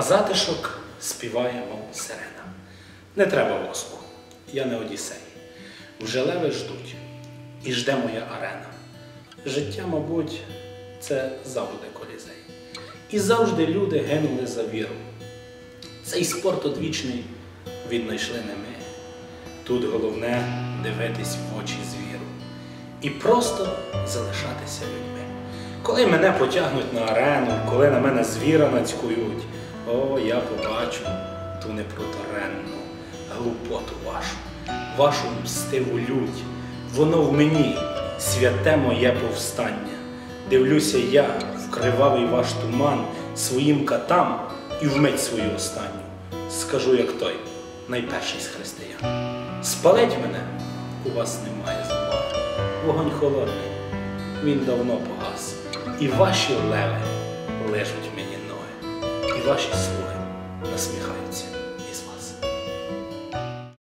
а затишок співає, мов сирена. Не треба воску, я не Одіссей. Вже леви ждуть, і жде моя арена. Життя, мабуть, це завжди колізей. І завжди люди гинули за віру. Цей спорт одвічний віднайшли не ми. Тут головне дивитись в очі звіру і просто залишатися людьми. Коли мене потягнуть на арену, коли на мене звіра нацькують, о, я побачу ту непроторенну глупоту вашу, вашу мстиву лють. Воно в мені, святе моє повстання. Дивлюся я в кривавий ваш туман своїм катам і вмить свою останню. Скажу, як той, найперший з християн. Спалить мене, у вас немає змоги. Вогонь холодний, він давно погас. І ваші леви лежуть мені ваші слуги насміхаються.